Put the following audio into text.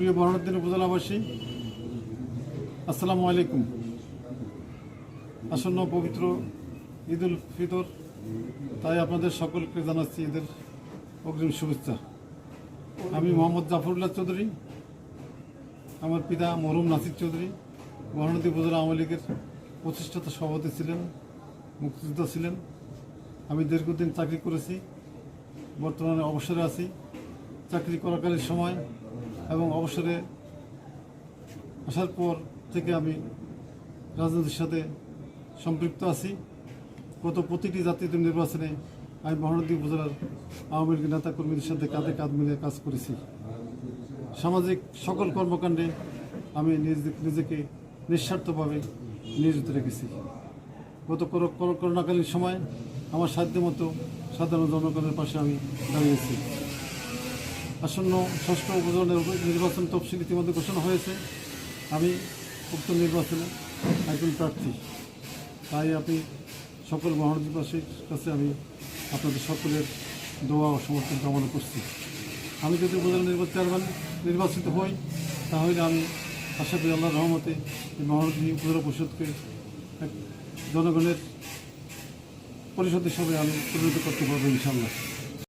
প্রিয় বরণদ্দিন উপজেলাবাসী, আসসালামু আলাইকুম। আসন্ন পবিত্র ঈদ উল ফিতর, তাই আপনাদের সকলকে জানাচ্ছি ঈদের অগ্রিম শুভেচ্ছা। আমি মোহাম্মদ জাফরুল্লাহ চৌধুরী, আমার পিতা মরুম নাসির চৌধুরী মহানদী উপজেলা আওয়ামী লীগের প্রতিষ্ঠাতা সভাপতি ছিলেন, মুক্তিযোদ্ধা ছিলেন। আমি দীর্ঘদিন চাকরি করেছি, বর্তমানে অবসরে আছি। চাকরি করাকালীন সময় এবং অবসরে আসার পর থেকে আমি রাজনীতির সাথে সম্পৃক্ত আছি। গত প্রতিটি জাতীয় নির্বাচনে আমি মহানদী উপজেলার আওয়ামী লীগের নেতা কর্মীদের সাথে কাঁধে কাঁধ মিলিয়ে কাজ করেছি। সামাজিক সকল কর্মকাণ্ডে আমি নিজ- নিজেকে নিঃস্বার্থভাবে নিয়োজিত রেখেছি। গত করো- করো- করোনাকালীন সময় আমার সাধ্য মতো সাধারণ জনগণের পাশে আমি দাঁড়িয়েছি। আসন্ন ষষ্ঠ উপজেলা নির্বা- নির্বাচন তফসিল ইতিমধ্যে ঘোষণা হয়েছে। আমি উক্ত নির্বাচনে একজন প্রার্থী। তাই আমি সকল মহানদীবাসীর কাছে আমি আপনাদের সকলের দোয়া ও সমর্থন কামনা করছি। আমি যদি উপজেলা নির্বাচন চেয়ারম্যান নির্বাচিত হই, তাহলে আমি আশা করি আল্লাহর রহমতে এই মহানদী উপজেলা পরিষদকে এক জনগণের পরিষদ হিসাবে আমি পরিণত করতে পারব ইনশাল্লাহ